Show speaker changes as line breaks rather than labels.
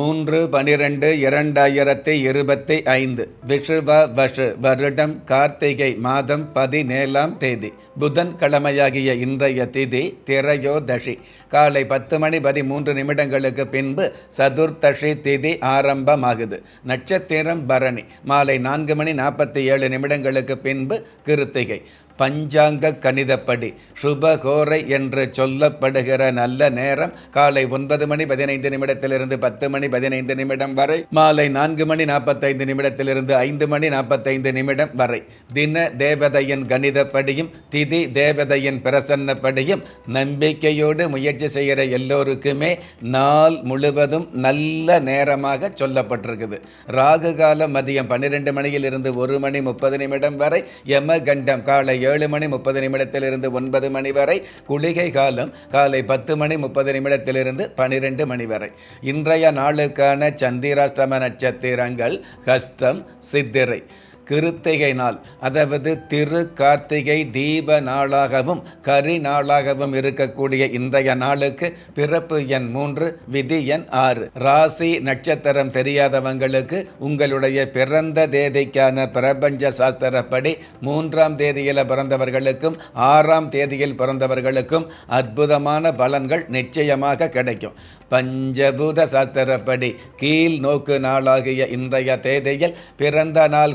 மூன்று பனிரெண்டு இரண்டாயிரத்தி இருபத்தி ஐந்து விஷுவ வஷு வருடம் கார்த்திகை மாதம் பதினேழாம் தேதி புதன் கிழமையாகிய இன்றைய திதி திரையோதஷி காலை பத்து மணி பதிமூன்று நிமிடங்களுக்கு பின்பு சதுர்த்தஷி திதி ஆரம்பமாகுது. நட்சத்திரம் பரணி மாலை நான்கு மணி நாற்பத்தி ஏழு நிமிடங்களுக்கு பின்பு கிருத்திகை. பஞ்சாங்க கணிதப்படி. சுபகோரை என்று சொல்லப்படுகிற நல்ல நேரம் காலை ஒன்பது மணி பதினைந்து நிமிடத்திலிருந்து பத்து மணி பதினைந்து நிமிடம் வரை மாலை நான்கு மணி நாற்பத்தைந்து நிமிடத்திலிருந்து ஐந்து மணி நாற்பத்தைந்து நிமிடம் வரை. தின தேவதையின் கணிதப்படியும் திதி தேவதையின் பிரசன்னப்படியும் நம்பிக்கையோடு முயற்சி செய்கிற எல்லோருக்குமே நாள் முழுவதும் நல்ல நேரமாக சொல்லப்பட்டிருக்குது. ராகு காலம் மதியம் பன்னிரெண்டு மணியில் இருந்து ஒரு மணி முப்பது நிமிடம் வரை யமகண்டம் காலை ஏழு மணி முப்பது நிமிடத்திலிருந்து ஒன்பது மணி வரை குளிகை காலம் காலை பத்து மணி முப்பது நிமிடத்திலிருந்து பனிரெண்டு மணி வரை. இன்றைய நாளுக்கான சந்திராஷ்டம நட்சத்திரங்கள் ஹஸ்தம் சித்திரை. கிருத்திகை நாள் அதாவது திரு கார்த்திகை தீப நாளாகவும் கரி நாளாகவும் இருக்கக்கூடிய இன்றைய நாளுக்கு பிறப்பு எண் மூன்று விதி எண் ஆறு. ராசி நட்சத்திரம் தெரியாதவங்களுக்கு உங்களுடைய பிறந்த தேதிக்கான பிரபஞ்ச சாஸ்திரப்படி மூன்றாம் தேதியில் பிறந்தவர்களுக்கும் ஆறாம் தேதியில் பிறந்தவர்களுக்கும் அற்புதமான பலன்கள் நிச்சயமாக கிடைக்கும். பஞ்சபூத சாஸ்திரப்படி கீழ் நோக்கு நாளாகிய இன்றைய தேதியில் பிறந்த நாள்